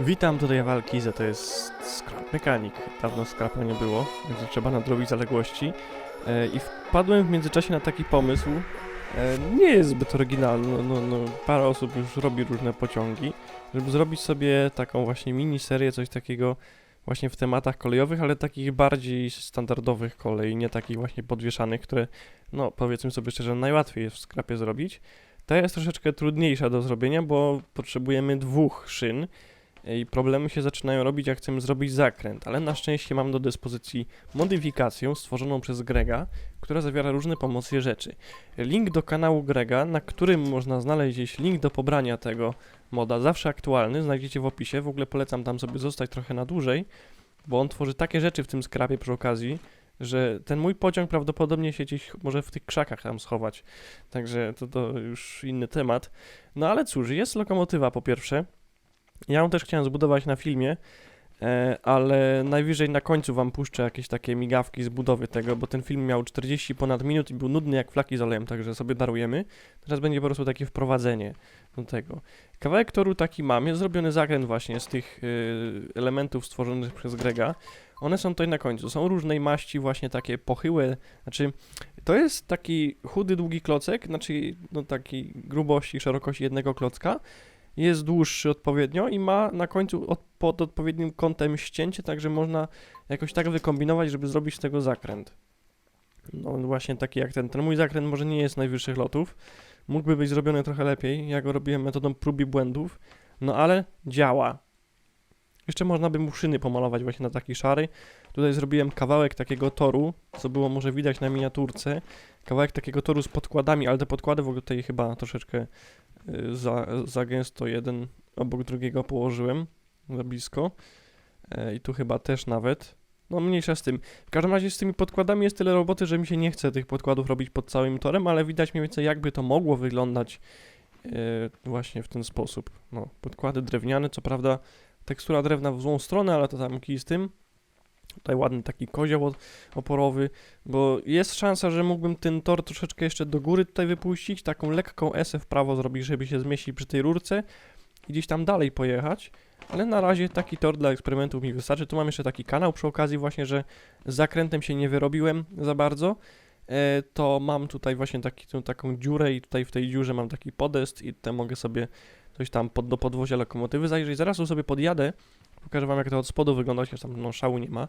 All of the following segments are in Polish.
Witam, tutaj Walkiza, to jest Scrap Mechanic. Dawno Scrapa nie było, więc trzeba nadrobić zaległości. E, I wpadłem w międzyczasie na taki pomysł, e, nie jest zbyt oryginalny, no, no, no, parę osób już robi różne pociągi, żeby zrobić sobie taką właśnie miniserię, coś takiego właśnie w tematach kolejowych, ale takich bardziej standardowych kolei, nie takich właśnie podwieszanych, które, no powiedzmy sobie szczerze, najłatwiej jest w Scrapie zrobić. Ta jest troszeczkę trudniejsza do zrobienia, bo potrzebujemy dwóch szyn, i problemy się zaczynają robić, jak chcemy zrobić zakręt, ale na szczęście mam do dyspozycji modyfikację stworzoną przez Grega, która zawiera różne pomocne rzeczy. Link do kanału Grega, na którym można znaleźć link do pobrania tego moda, zawsze aktualny, znajdziecie w opisie, w ogóle polecam tam sobie zostać trochę na dłużej, bo on tworzy takie rzeczy w tym skrapie przy okazji, że ten mój pociąg prawdopodobnie się gdzieś może w tych krzakach tam schować, także to, to już inny temat. No ale cóż, jest lokomotywa po pierwsze, ja ją też chciałem zbudować na filmie, e, ale najwyżej na końcu wam puszczę jakieś takie migawki z budowy tego, bo ten film miał 40 ponad minut i był nudny jak flaki z olejem, także sobie darujemy. Teraz będzie po prostu takie wprowadzenie do tego. Kawałek toru taki mam, jest zrobiony zakręt właśnie z tych y, elementów stworzonych przez Grega. One są tutaj na końcu, są różnej maści właśnie takie pochyłe, znaczy to jest taki chudy, długi klocek, znaczy no taki grubości szerokości jednego klocka, jest dłuższy odpowiednio i ma na końcu od, pod odpowiednim kątem ścięcie, także można jakoś tak wykombinować, żeby zrobić z tego zakręt. No właśnie taki jak ten. Ten mój zakręt może nie jest najwyższych lotów. Mógłby być zrobiony trochę lepiej. Ja go robiłem metodą prób i błędów. No ale działa. Jeszcze można by mu szyny pomalować właśnie na taki szary. Tutaj zrobiłem kawałek takiego toru, co było może widać na miniaturce. Kawałek takiego toru z podkładami, ale te podkłady w ogóle tutaj chyba troszeczkę y, za, za gęsto jeden obok drugiego położyłem, za blisko. E, I tu chyba też nawet. No mniejsza z tym. W każdym razie z tymi podkładami jest tyle roboty, że mi się nie chce tych podkładów robić pod całym torem, ale widać mniej więcej jakby to mogło wyglądać e, właśnie w ten sposób. No, podkłady drewniane, co prawda tekstura drewna w złą stronę, ale to tam kij z tym. Tutaj ładny taki kozioł oporowy, bo jest szansa, że mógłbym ten tor troszeczkę jeszcze do góry tutaj wypuścić, taką lekką esę w prawo zrobić, żeby się zmieścić przy tej rurce i gdzieś tam dalej pojechać, ale na razie taki tor dla eksperymentów mi wystarczy. Tu mam jeszcze taki kanał przy okazji właśnie, że z zakrętem się nie wyrobiłem za bardzo, e, to mam tutaj właśnie taki, tą, taką dziurę i tutaj w tej dziurze mam taki podest i tutaj mogę sobie coś tam pod, do podwozia lokomotywy zajrzeć. Zaraz tu sobie podjadę, pokażę wam jak to od spodu wygląda, chociaż tam no, szału nie ma.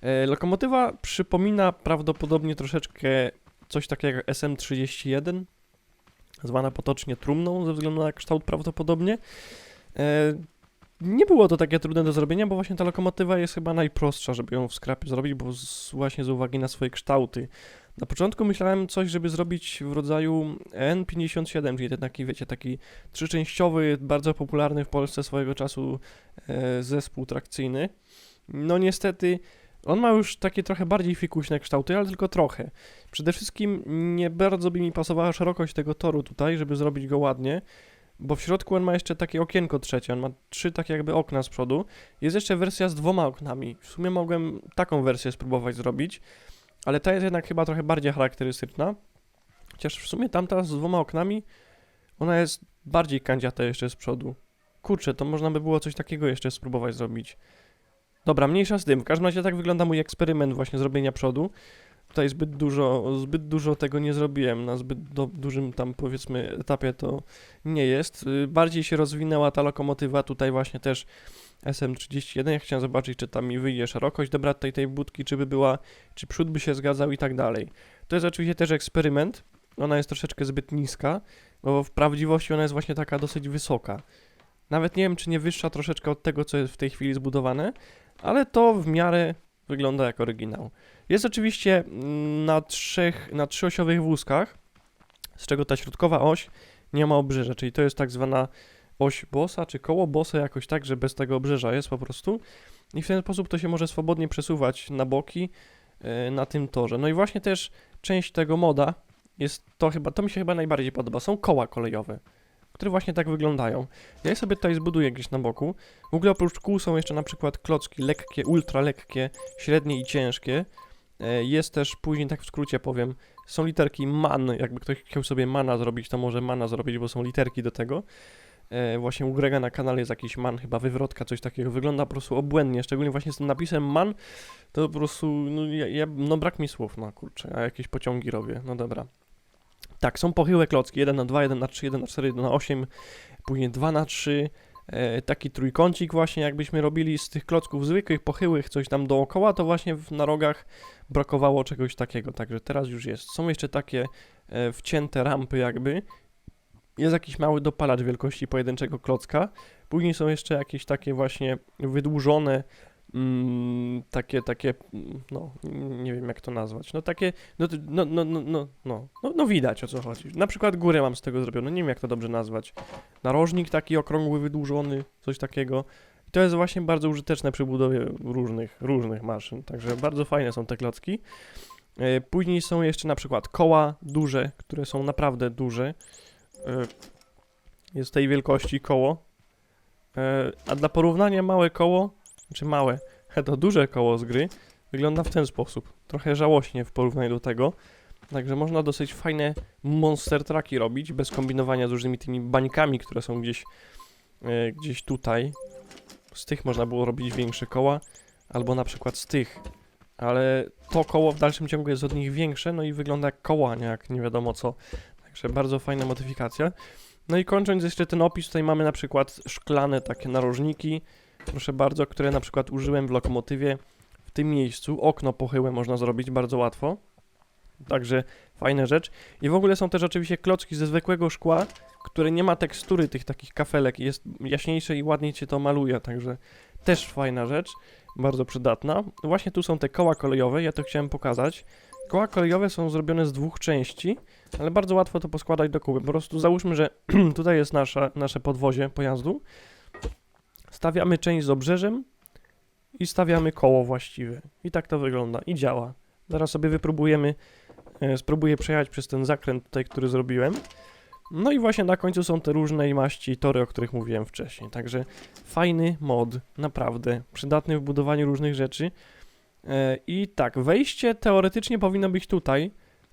E, lokomotywa przypomina prawdopodobnie troszeczkę coś takiego jak SM31, zwana potocznie trumną, ze względu na kształt prawdopodobnie. E, nie było to takie trudne do zrobienia, bo właśnie ta lokomotywa jest chyba najprostsza, żeby ją w skrapie zrobić, bo z, właśnie z uwagi na swoje kształty. Na początku myślałem coś, żeby zrobić w rodzaju N57, czyli ten taki, wiecie, taki trzyczęściowy, bardzo popularny w Polsce swojego czasu e, zespół trakcyjny. No niestety, on ma już takie trochę bardziej fikuśne kształty, ale tylko trochę. Przede wszystkim nie bardzo by mi pasowała szerokość tego toru tutaj, żeby zrobić go ładnie, bo w środku on ma jeszcze takie okienko trzecie, on ma trzy takie jakby okna z przodu. Jest jeszcze wersja z dwoma oknami. W sumie mogłem taką wersję spróbować zrobić, ale ta jest jednak chyba trochę bardziej charakterystyczna. Chociaż w sumie tamta z dwoma oknami, ona jest bardziej kanciata jeszcze z przodu. Kurczę, to można by było coś takiego jeszcze spróbować zrobić. Dobra, mniejsza z tym. W każdym razie tak wygląda mój eksperyment właśnie zrobienia przodu. Tutaj zbyt dużo, zbyt dużo tego nie zrobiłem. Na zbyt do, dużym tam powiedzmy etapie to nie jest. Y, Bardziej się rozwinęła ta lokomotywa. Tutaj właśnie też SM31. Ja chciałem zobaczyć, czy tam mi wyjdzie szerokość dobra tej, tej budki, czy by była, czy przód by się zgadzał i tak dalej. To jest oczywiście też eksperyment. Ona jest troszeczkę zbyt niska, bo w prawdziwości ona jest właśnie taka dosyć wysoka. Nawet nie wiem, czy nie wyższa troszeczkę od tego, co jest w tej chwili zbudowane, ale to w miarę wygląda jak oryginał. Jest oczywiście mm, na trzech, na trzyosiowych wózkach, z czego ta środkowa oś nie ma obrzeża, czyli to jest tak zwana oś bossa, czy koło bossa jakoś tak, że bez tego obrzeża jest po prostu. I w ten sposób to się może swobodnie przesuwać na boki e, na tym torze. No i właśnie też część tego moda jest to chyba, to mi się chyba najbardziej podoba, są koła kolejowe, które właśnie tak wyglądają. Ja je sobie tutaj zbuduję gdzieś na boku. W ogóle oprócz kół są jeszcze na przykład klocki lekkie, ultra lekkie, średnie i ciężkie. E, Jest też później, tak w skrócie powiem, są literki MAN, jakby ktoś chciał sobie mana zrobić, to może mana zrobić, bo są literki do tego. e, właśnie u Grega na kanale jest jakiś man, chyba wywrotka, coś takiego. Wygląda po prostu obłędnie, szczególnie właśnie z tym napisem man, to po prostu, no, ja, ja, no brak mi słów, no kurczę, a jakieś pociągi robię, no dobra. Tak, są pochyłe klocki, 1 na 2, 1 na 3, 1 na 4, 1 na 8, później 2 na 3, e, taki trójkącik właśnie, jakbyśmy robili z tych klocków zwykłych, pochyłych, coś tam dookoła, to właśnie na rogach brakowało czegoś takiego, także teraz już jest. Są jeszcze takie e, wcięte rampy jakby, jest jakiś mały dopalacz wielkości pojedynczego klocka, później są jeszcze jakieś takie właśnie wydłużone, mm, takie, takie, no, nie wiem jak to nazwać, no takie, no, no, no, no, no, no, no, no widać o co chodzi. Na przykład górę mam z tego zrobioną, nie wiem jak to dobrze nazwać. Narożnik taki okrągły, wydłużony, coś takiego. I to jest właśnie bardzo użyteczne przy budowie różnych, różnych maszyn, także bardzo fajne są te klocki. E, Później są jeszcze na przykład koła duże, które są naprawdę duże. E, Jest tej wielkości koło. E, A dla porównania małe koło, czy małe, to duże koło z gry wygląda w ten sposób. Trochę żałośnie w porównaniu do tego. Także można dosyć fajne monster trucki robić, bez kombinowania z różnymi tymi bańkami, które są gdzieś, e, gdzieś tutaj. Z tych można było robić większe koła, albo na przykład z tych. Ale to koło w dalszym ciągu jest od nich większe, no i wygląda jak koła, nie jak nie wiadomo co. Także bardzo fajna modyfikacja. No i kończąc jeszcze ten opis, tutaj mamy na przykład szklane takie narożniki, proszę bardzo, które na przykład użyłem w lokomotywie w tym miejscu. Okno pochyłe można zrobić bardzo łatwo. Także fajna rzecz. I w ogóle są też oczywiście klocki ze zwykłego szkła, które nie ma tekstury tych takich kafelek, jest jaśniejsze i ładniej się to maluje, także też fajna rzecz, bardzo przydatna. Właśnie tu są te koła kolejowe, ja to chciałem pokazać. Koła kolejowe są zrobione z dwóch części, ale bardzo łatwo to poskładać do kupy. Po prostu załóżmy, że tutaj jest nasza, nasze podwozie pojazdu. Stawiamy część z obrzeżem i stawiamy koło właściwe. I tak to wygląda i działa. Zaraz sobie wypróbujemy, e, spróbuję przejechać przez ten zakręt tutaj, który zrobiłem. No i właśnie na końcu są te różnej maści tory, o których mówiłem wcześniej. Także fajny mod, naprawdę przydatny w budowaniu różnych rzeczy. E, I tak, wejście teoretycznie powinno być tutaj,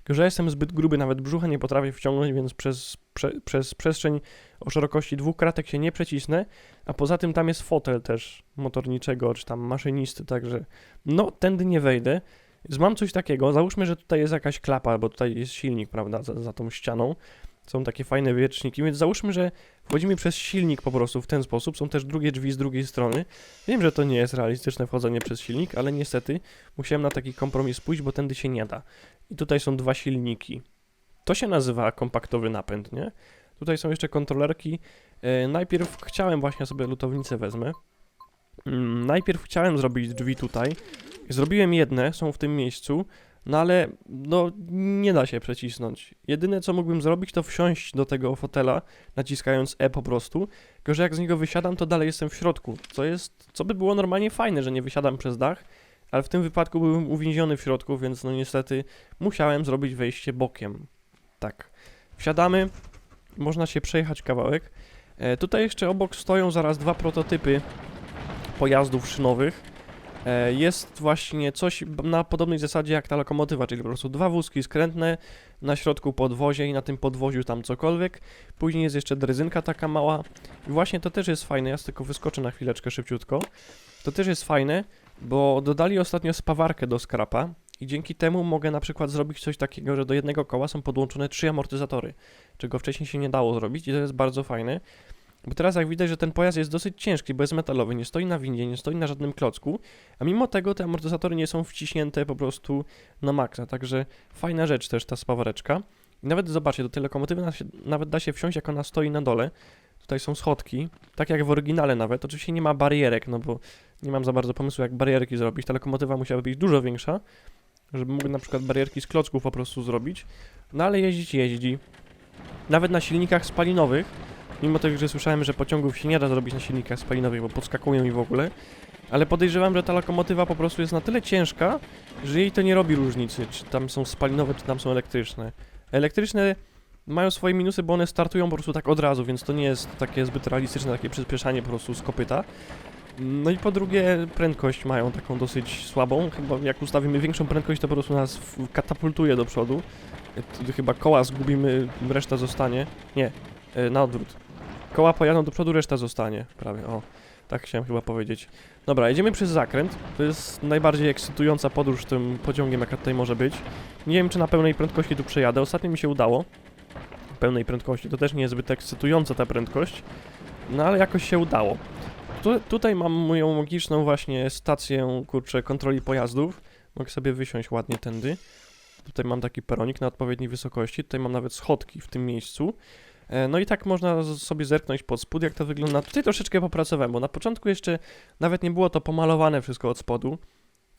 że jestem zbyt gruby, nawet brzucha nie potrafię wciągnąć, więc przez, prze, przez przestrzeń o szerokości dwóch kratek się nie przecisnę, a poza tym tam jest fotel też motorniczego, czy tam maszynisty, także no, tędy nie wejdę. Mam coś takiego, załóżmy, że tutaj jest jakaś klapa, bo tutaj jest silnik, prawda, za, za tą ścianą. Są takie fajne wieczniki, więc załóżmy, że wchodzimy przez silnik po prostu w ten sposób. Są też drugie drzwi z drugiej strony. Wiem, że to nie jest realistyczne wchodzenie przez silnik, ale niestety musiałem na taki kompromis pójść, bo tędy się nie da. I tutaj są dwa silniki. To się nazywa kompaktowy napęd, nie? Tutaj są jeszcze kontrolerki. E, najpierw chciałem właśnie sobie lutownicę wezmę. Mm, najpierw chciałem zrobić drzwi tutaj. Zrobiłem jedne, są w tym miejscu. No ale no nie da się przecisnąć. Jedyne co mógłbym zrobić to wsiąść do tego fotela, naciskając E po prostu. Tylko że jak z niego wysiadam, to dalej jestem w środku. Co jest, co by było normalnie fajne, że nie wysiadam przez dach, ale w tym wypadku byłem uwięziony w środku, więc no niestety musiałem zrobić wejście bokiem. Tak. Wsiadamy, można się przejechać kawałek. E, tutaj jeszcze obok stoją zaraz dwa prototypy pojazdów szynowych. E, Jest właśnie coś na podobnej zasadzie jak ta lokomotywa, czyli po prostu dwa wózki skrętne, na środku podwozie i na tym podwoziu tam cokolwiek. Później jest jeszcze drezynka taka mała. I właśnie to też jest fajne, ja tylko wyskoczę na chwileczkę szybciutko. To też jest fajne, bo dodali ostatnio spawarkę do skrapa i dzięki temu mogę na przykład zrobić coś takiego, że do jednego koła są podłączone trzy amortyzatory, czego wcześniej się nie dało zrobić i to jest bardzo fajne. Bo teraz jak widać, że ten pojazd jest dosyć ciężki, bo jest metalowy, nie stoi na windzie, nie stoi na żadnym klocku, a mimo tego te amortyzatory nie są wciśnięte po prostu na maksa, także fajna rzecz też ta spawareczka. I nawet zobaczcie, do tej lokomotywy nawet da się wsiąść, jak ona stoi na dole. Tutaj są schodki, tak jak w oryginale nawet. Oczywiście nie ma barierek, no bo nie mam za bardzo pomysłu, jak barierki zrobić. Ta lokomotywa musiała być dużo większa, żeby mógł na przykład barierki z klocków po prostu zrobić. No ale jeździć jeździ. Nawet na silnikach spalinowych, mimo tego, że słyszałem, że pociągów się nie da zrobić na silnikach spalinowych, bo podskakują i w ogóle, ale podejrzewam, że ta lokomotywa po prostu jest na tyle ciężka, że jej to nie robi różnicy, czy tam są spalinowe, czy tam są elektryczne. Elektryczne mają swoje minusy, bo one startują po prostu tak od razu, więc to nie jest takie zbyt realistyczne, takie przyspieszanie po prostu z kopyta. No i po drugie, prędkość mają taką dosyć słabą. Chyba jak ustawimy większą prędkość, to po prostu nas katapultuje do przodu. E, Chyba koła zgubimy, reszta zostanie. Nie, e, na odwrót. koła pojadą do przodu, reszta zostanie. Prawie, o. Tak chciałem chyba powiedzieć. Dobra, jedziemy przez zakręt. To jest najbardziej ekscytująca podróż tym pociągiem, jaka tutaj może być. Nie wiem, czy na pełnej prędkości tu przejadę. Ostatnio mi się udało. Pełnej prędkości. To też nie jest zbyt ekscytująca ta prędkość. No ale jakoś się udało. Tu, tutaj mam moją magiczną właśnie stację, kurczę, kontroli pojazdów. Mogę sobie wysiąść ładnie tędy. Tutaj mam taki peronik na odpowiedniej wysokości. Tutaj mam nawet schodki w tym miejscu. E, No i tak można sobie zerknąć pod spód, jak to wygląda. Tutaj troszeczkę popracowałem, bo na początku jeszcze nawet nie było to pomalowane wszystko od spodu,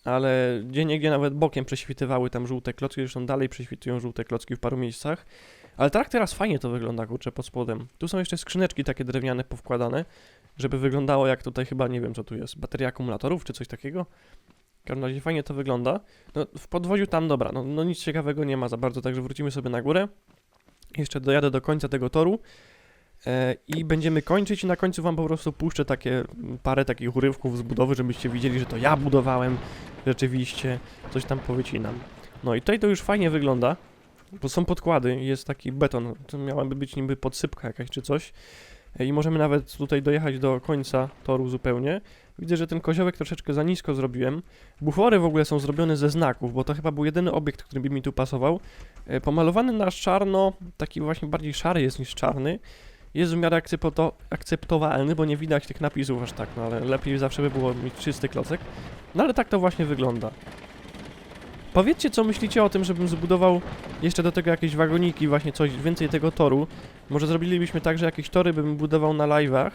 ale gdzie niegdzie nawet bokiem prześwitywały tam żółte klocki, zresztą dalej prześwitują żółte klocki w paru miejscach. Ale tak teraz fajnie to wygląda, kurczę, pod spodem. Tu są jeszcze skrzyneczki takie drewniane powkładane, żeby wyglądało jak tutaj chyba, nie wiem co tu jest, bateria akumulatorów czy coś takiego. W każdym razie fajnie to wygląda. No, w podwoziu tam, dobra, no, no nic ciekawego nie ma za bardzo, także wrócimy sobie na górę. Jeszcze dojadę do końca tego toru e, i będziemy kończyć i na końcu wam po prostu puszczę takie parę takich urywków z budowy, żebyście widzieli, że to ja budowałem rzeczywiście, coś tam powycinam. No i tutaj to już fajnie wygląda, bo są podkłady, jest taki beton, to miałaby być niby podsypka jakaś czy coś i możemy nawet tutaj dojechać do końca toru zupełnie. Widzę, że ten koziołek troszeczkę za nisko zrobiłem. Bufory w ogóle są zrobione ze znaków, bo to chyba był jedyny obiekt, który by mi tu pasował. E, Pomalowany na czarno, taki właśnie bardziej szary jest niż czarny. Jest w miarę akcepto- akceptowalny, bo nie widać tych napisów aż tak, no ale lepiej zawsze by było mieć czysty klocek. No ale tak to właśnie wygląda. Powiedzcie, co myślicie o tym, żebym zbudował jeszcze do tego jakieś wagoniki, właśnie coś więcej tego toru. Może zrobilibyśmy tak, że jakieś tory bym budował na live'ach.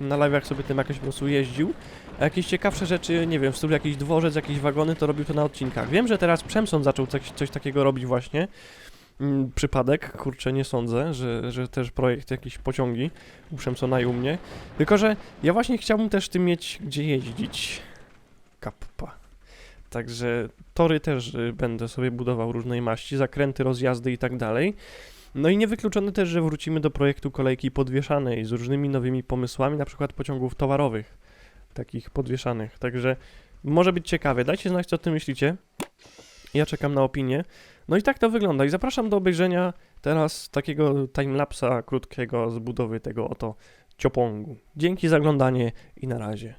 Na live'ach sobie tym jakoś po prostu jeździł. A jakieś ciekawsze rzeczy, nie wiem, w stylu jakiś dworzec, jakieś wagony, to robił to na odcinkach. Wiem, że teraz Przemson zaczął coś, coś takiego robić właśnie. Mm, przypadek, kurczę, nie sądzę, że, że też projekt jakiś pociągi u Przemsona i u mnie. Tylko, że ja właśnie chciałbym też tym mieć gdzie jeździć. Kappa. Także tory też y, będę sobie budował różnej maści, zakręty, rozjazdy i tak dalej. No i niewykluczone też, że wrócimy do projektu kolejki podwieszanej z różnymi nowymi pomysłami, na przykład pociągów towarowych, takich podwieszanych. Także może być ciekawe. Dajcie znać, co o tym myślicie. Ja czekam na opinię. No i tak to wygląda. I zapraszam do obejrzenia teraz takiego timelapsa krótkiego z budowy tego oto ciopongu. Dzięki za oglądanie i na razie.